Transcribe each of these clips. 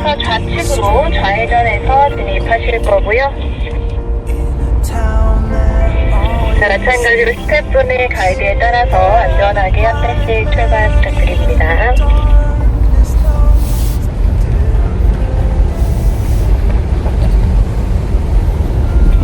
나오시면서 좌측으로 좌회전해서 진입하실 거고요. 자, 마찬가지로 스태프분의 가이드에 따라서 안전하게 한 발씩 출발 부탁드립니다.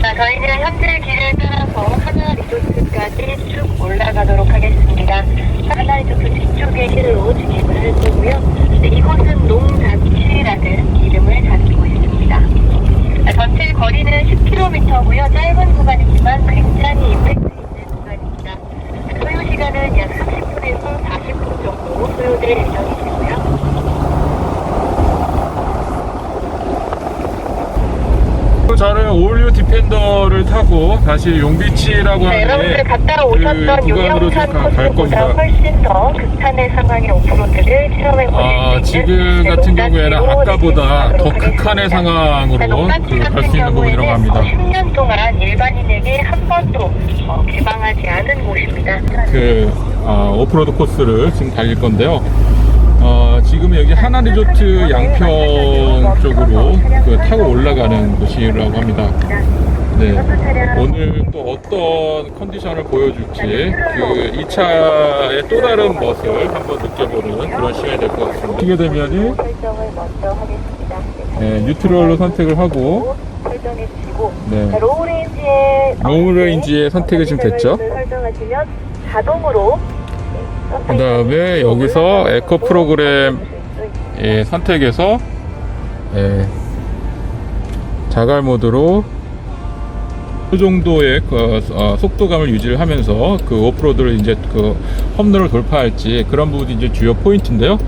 자, 저희는 현재 길을 따라서 하나 리조트까지 쭉 올라가도록 하겠습니다. 하나 리조트 뒤쪽의 길로 진입을 할 거고요. 네, 이곳은 농자치라는 이름을 가지고 있습니다. 자, 전체 거리는 10km고요. 짧은 구간이지만 굉장히 임팩트 있는 구간입니다. 소요 시간은 약 30분에서 40분 정도 소요될 예정이시고요. 저는 올류 타고 다시 용비치라고 자, 하는 여러분들 갔다 오셨던 그 구간으로 지금 갈 코스보다 겁니다. 훨씬 더 극한의 상황의 오프로드를 체험해 보실 아, 수 있는 지금 같은 경우에는 아까보다 더 극한의. 상황으로 그 갈 수 있는 부분이라고 합니다. 10년 동안 일반인에게 한 번도 어, 개방하지 않은 곳입니다. 그 어, 오프로드 코스를 지금 달릴 건데요. 어, 지금 여기 하나 리조트 양평 쪽으로 그 타고 올라가는 곳이라고 합니다. 네. 오늘 또 어떤 컨디션을 보여줄지 그이 차의 또 다른 멋을 한번 느껴보는 그런 시간이 될 것 같습니다. 먼저 하겠습니다. 네, 뉴트럴로 선택을 하고 네. 자, 로우 레인지에 로우 레인지의 선택이 지금 됐죠? 자동으로 그 다음에 여기서 에코 프로그램 예, 선택해서 예, 자갈 모드로 그 정도의 그, 어, 속도감을 유지를 하면서 그 오프로드를 이제 그 험로를 돌파할지 그런 부분이 이제 주요 포인트인데요.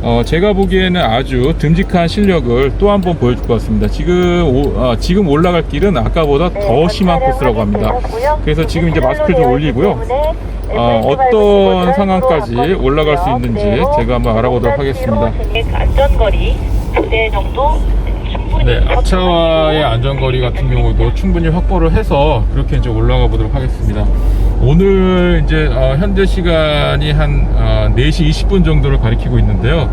어, 제가 보기에는 아주 듬직한 실력을 또 한 번 보여줄 것 같습니다. 지금 오- 어, 지금 올라갈 길은 아까보다 더 심한 코스라고 합니다. 그래서 지금 이제 마스크를 좀 올리고요. 어, 어떤 상황까지 올라갈 수 있는지 제가 한번 알아보도록 하겠습니다. 안전거리 2대 정도 네, 앞차와의 안전거리 같은 경우도 충분히 확보를 해서 그렇게 이제 올라가 보도록 하겠습니다. 오늘 이제 어, 현재 시간이 한 어, 4시 20분 정도를 가리키고 있는데요.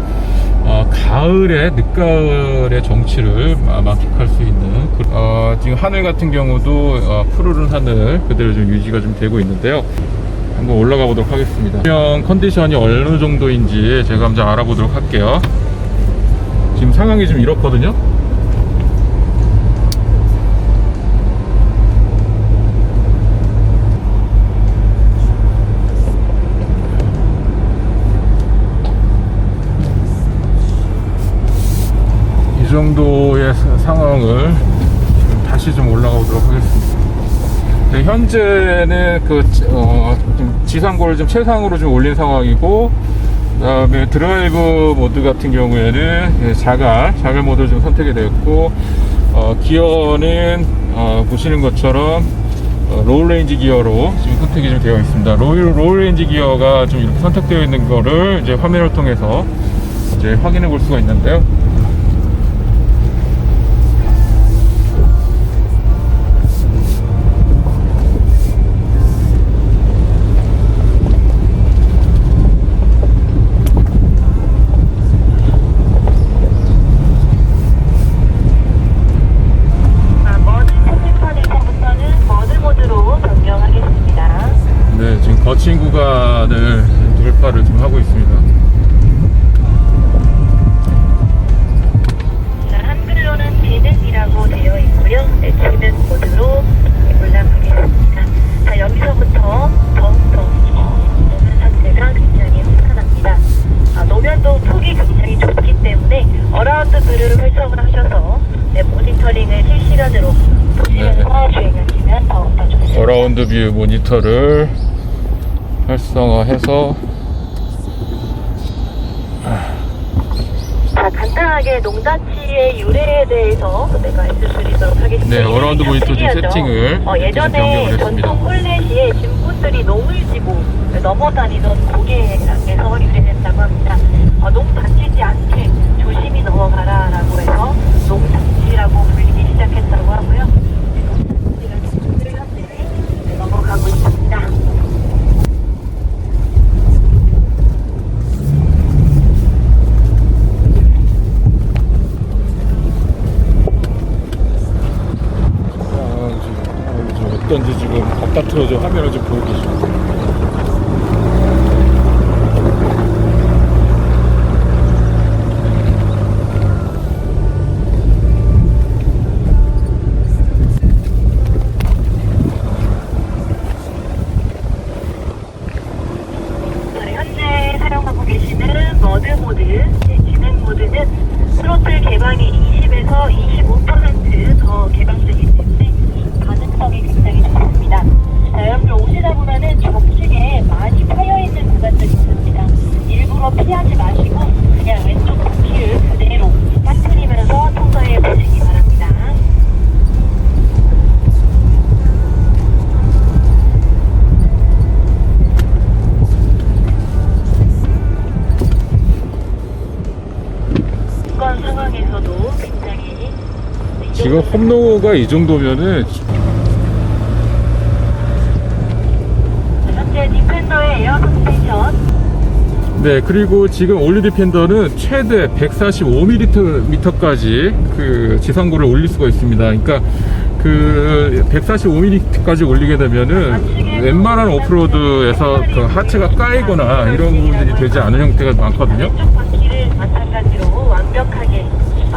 어, 가을에 늦가을의 정취를 마- 만끽할 수 있는 그- 어, 지금 하늘 같은 경우도 어, 푸르른 하늘 그대로 좀 유지가 좀 되고 있는데요. 한번 올라가 보도록 하겠습니다. 형 컨디션이 어느 정도인지 제가 한번 알아보도록 할게요. 지금 상황이 좀 이렇거든요. 정도의 사- 상황을 좀 다시 좀 올라가 보도록 하겠습니다. 네, 현재는 그 지- 어, 좀 지상고를 좀 최상으로 좀 올린 상황이고 그다음에 드라이브 모드 같은 경우에는 예, 자갈 자갈 모드를 좀 선택이 되었고 어, 기어는 어, 보시는 것처럼 어, 로우 레인지 기어로 지금 선택이 좀 되어 있습니다. 로우, 로우 레인지 기어가 좀 이렇게 선택되어 있는 거를 이제 화면을 통해서 이제 확인해 볼 수가 있는데요. 거친 구간을 돌파를 좀 하고 있습니다. 자, 한글로는 지능이라고 되어 있고요. 네, 지능 모드로 올라가겠습니다. 자, 여기서부터 더욱더 어, 노면 상태가 굉장히 혼란합니다. 아, 노면도 폭이 굉장히 좁기 때문에 어라운드 뷰를 설정을 하셔서 네, 모니터링을 실시간으로 보시면서 주행하시면 더욱더 좋습니다. 어라운드 뷰 모니터를 활성화해서 자, 간단하게 농자치의 유래에 대해서 내가 알려드리도록 하겠습니다. 네, 어라운드 모니터 좀 특이하죠? 세팅을 어, 좀 예전에 변경을 했습니다. 전통 홀렛시에 진분들이 농을 지고 넘어다니던 고개에서 유래됐다고 합니다. 어, 농 다치지 않게 조심히 넘어가라라고 해서 농자치라고 불리기 시작했다고 하고요. 네, 농자치라는 어떤지 지금 바깥으로 좀 화면을 좀 보고 계십니다. 험로가 이 정도면은 네 그리고 지금 올리 디펜더는 최대 145mm까지 그 지상고를 올릴 수가 있습니다. 그러니까 그 145mm까지 올리게 되면은 웬만한 오프로드에서 그 하체가 까이거나 이런 부분들이 되지 않은 형태가 많거든요. 왼쪽 바퀴를 마찬가지로 완벽하게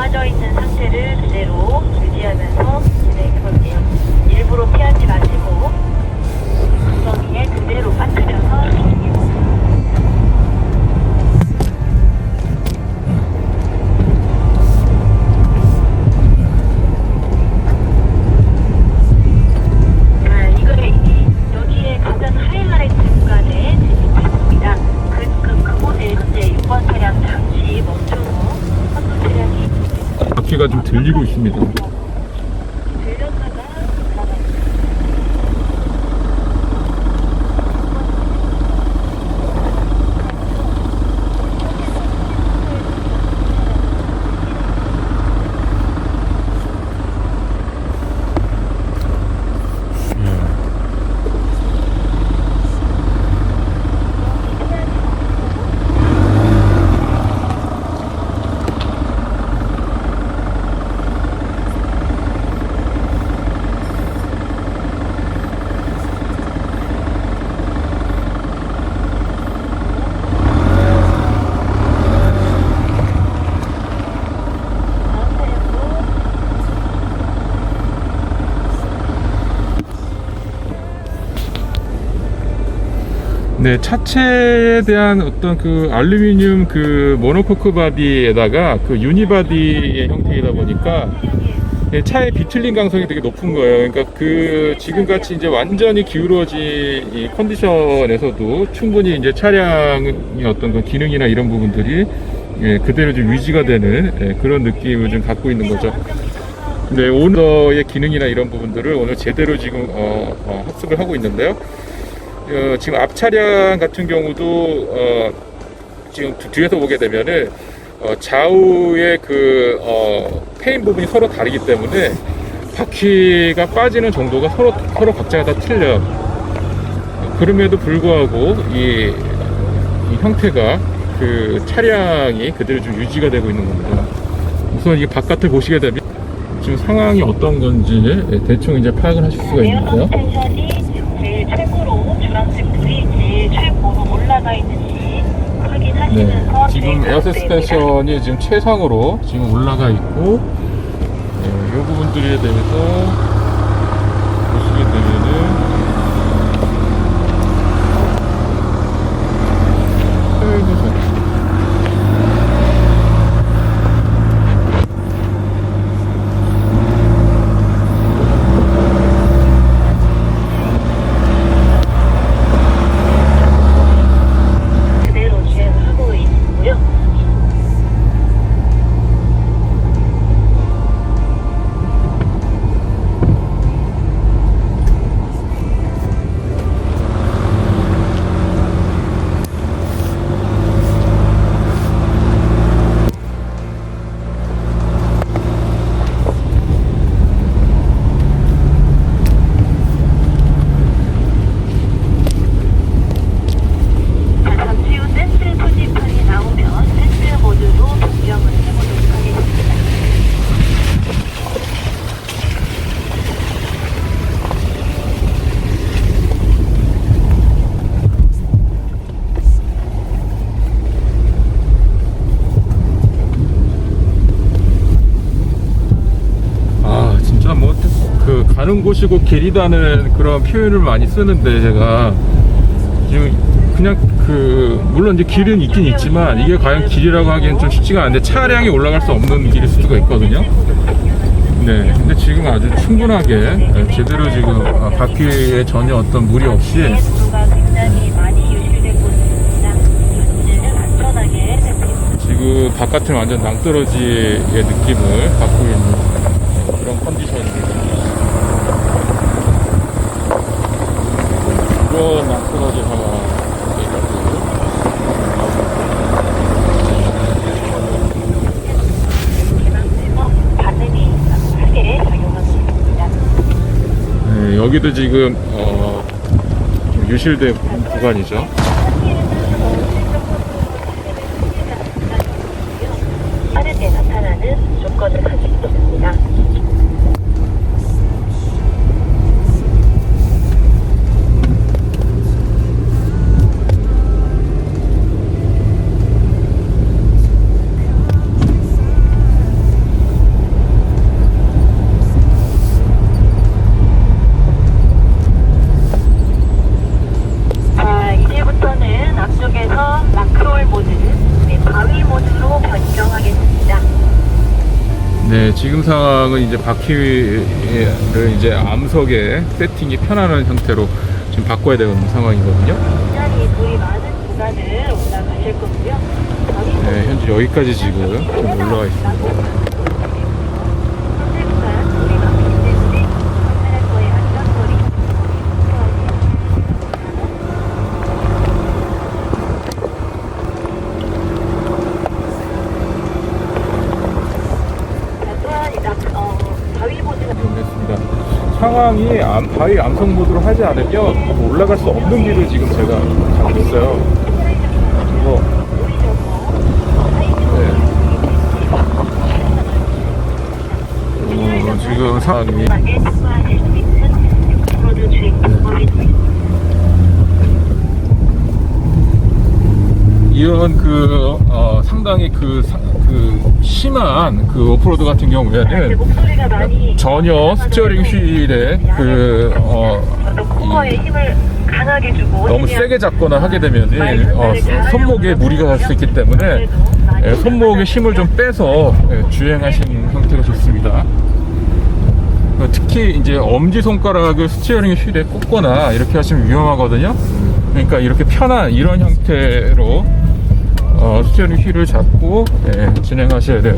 빠져 있는 상태를 그대로 유지하면서 진행해 볼게요. 일부러 피하지 마시고 네, 차체에 대한 어떤 그 알루미늄 그 모노코크 바디에다가 그 유니바디의 형태이다 보니까 예, 차의 비틀림 강성이 되게 높은 거예요. 그러니까 그 지금 같이 이제 완전히 기울어진 이 컨디션에서도 충분히 이제 차량의 어떤 그 기능이나 이런 부분들이 예, 그대로 좀 유지가 되는 예, 그런 느낌을 좀 갖고 있는 거죠. 네, 오늘의 기능이나 이런 부분들을 오늘 제대로 지금 어, 어, 학습을 하고 있는데요. 어, 지금 앞 차량 같은 경우도 어, 지금 뒤- 뒤에서 보게 되면은 어, 좌우의 그 어, 페인 부분이 서로 다르기 때문에 바퀴가 빠지는 정도가 서로 서로 각자가 다 틀려요. 그럼에도 불구하고 이, 이 형태가 그 차량이 그대로 좀 유지가 되고 있는 겁니다. 우선 이 바깥을 보시게 되면 지금 상황이 어떤 건지 예, 대충 이제 파악을 하실 수가 있는데요. 서스펜션이 제일 최고로 불이 올라가 있는지 확인하시면서 네, 지금 에어 서스펜션이 지금 최상으로 지금 올라가 있고 네, 이 부분들에 대해서 보시게 되면 가는 곳이고 길이다는 그런 표현을 많이 쓰는데 제가 지금 그냥 그 물론 이제 길은 있긴 있지만 이게 과연 길이라고 하기엔 좀 쉽지가 않은데 차량이 올라갈 수 없는 길일 수도 있거든요. 네, 근데 지금 아주 충분하게 네, 제대로 지금 아, 바퀴에 전혀 어떤 무리 없이 지금 바깥은 완전 낭떠러지의 느낌을 갖고 있는 그런 컨디션입니다. 크게 작용하고 있습니다. 네, 여기도 지금 어, 좀 유실된 구간이죠. 빠르게 나타나는 조건을 가지고 있습니다. 네, 지금 상황은 이제 바퀴를 이제 암석에 세팅이 편안한 형태로 지금 바꿔야 되는 상황이거든요. 굉장히 물이 많은 구간을 올라가실 거고요. 네, 현재 여기까지 지금 좀 올라와 있습니다. 현재 구간 물이 많기 때문에 카메라과의 안전거리 자, 또한 이 낙- 어, 바위 모드가 됐습니다. 상황이 암, 바위 암석 모드로 하지 않으면 올라갈 수 없는 길을 지금 제가 가고 있어요. 그래서 네. 어, 지금 상황이 방법이 이런 그 어, 상당히 그, 사- 그 심한 그 오프로드 같은 경우에는 많이 전혀 스티어링 휠에 그 어, 너무 세게 잡거나 하게 되면 어, 손목에 무리가 갈 수 있기 때문에 예, 손목에 힘을 좀 빼서 예, 주행하시는 형태가 좋습니다. 어, 특히 이제 엄지 손가락을 스티어링 휠에 꽂거나 이렇게 하시면 위험하거든요. 그러니까 이렇게 편한 이런 형태로 어, 스티어링 휠을 잡고 예, 진행하셔야 돼요.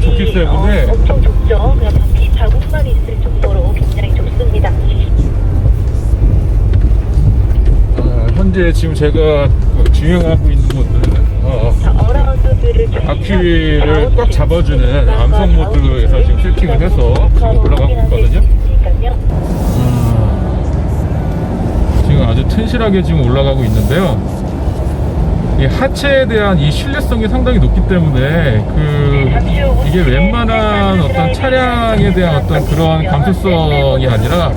도로의 폭이 좁기 때문에 어, 엄청 좁죠. 그냥 바퀴 자국만 있을 정도로 굉장히 좁습니다. 아, 현재 지금 제가 그 주행하고 있는 곳은 어, 자, 어라운드를 바퀴를 꽉 잡아주는 암석 모드에서 지금 세팅을 해서 지금 올라가고 있거든요. 지금 아주 튼실하게 지금 올라가고 있는데요. 이 하체에 대한 이 신뢰성이 상당히 높기 때문에 그 이게 웬만한 어떤 차량에 대한 어떤 그런 감수성이 아니라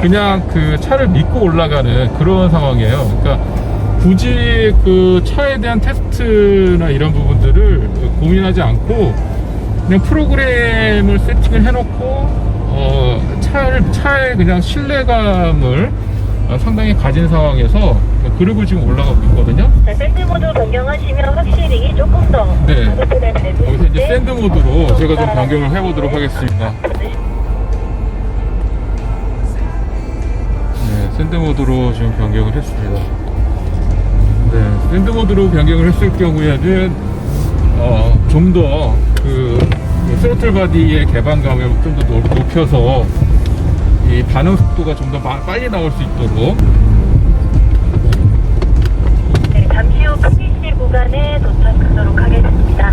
그냥 그 차를 믿고 올라가는 그런 상황이에요. 그러니까 굳이 그 차에 대한 테스트나 이런 부분들을 고민하지 않고 그냥 프로그램을 세팅을 해놓고 어, 차를 차에 그냥 신뢰감을 어, 상당히 가진 상황에서 그리고 지금 올라가고 있거든요. 자, 샌드 모드 변경하시면 확실히 조금 더 네. 여기서 이제 때 샌드 모드로 제가 좀 변경을 해보도록 하겠습니다. 네, 샌드 모드로 지금 변경을 했습니다. 네, 샌드 모드로 변경을 했을 경우에는 어, 좀더그 스로틀 바디의 개방감을 좀 더 높여서 이 반응 속도가 좀 더 빨리 나올 수 있도록 공간에 도착하도록 하겠습니다.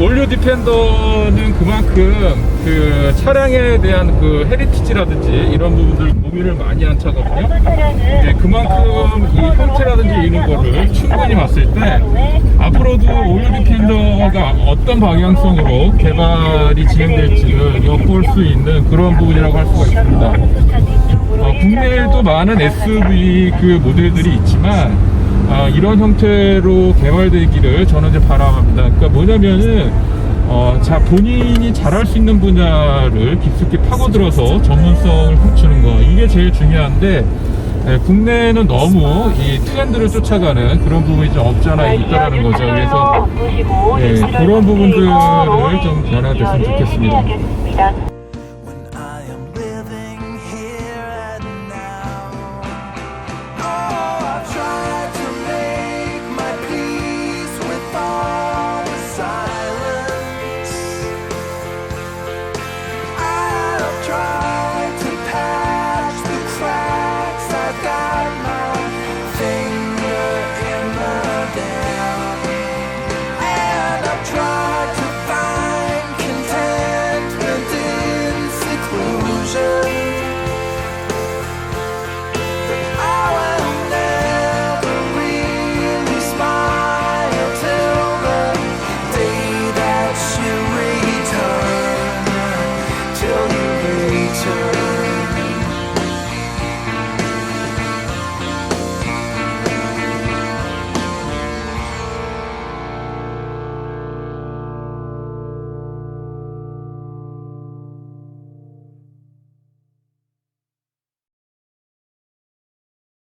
원료 디펜더는 그만큼 그 차량에 대한 그 헤리티지라든지 이런 부분들 고민을 많이 한 차거든요. 그 이제 네, 그만큼 어, 이 그 형태라든지 이런 그 거를 충분히 봤을 때 앞으로도 원료 디펜더가 어떤 방향성으로 개발이 진행될지를 엿볼 수 있는 그런 부분이라고 할 수가 있습니다. 어, 국내에도 어, 많은 SUV 그 모델들이 있지만 아, 이런 형태로 개발되기를 저는 이제 바람합니다. 그러니까 뭐냐면은 어, 자 본인이 잘할 수 있는 분야를 깊숙이 파고들어서 전문성을 갖추는 거 이게 제일 중요한데 예, 국내에는 너무 이 트렌드를 쫓아가는 그런 부분이 좀 없잖아 있다라는 거죠. 그래서 예, 그런 부분들을 좀 변화됐으면 좋겠습니다.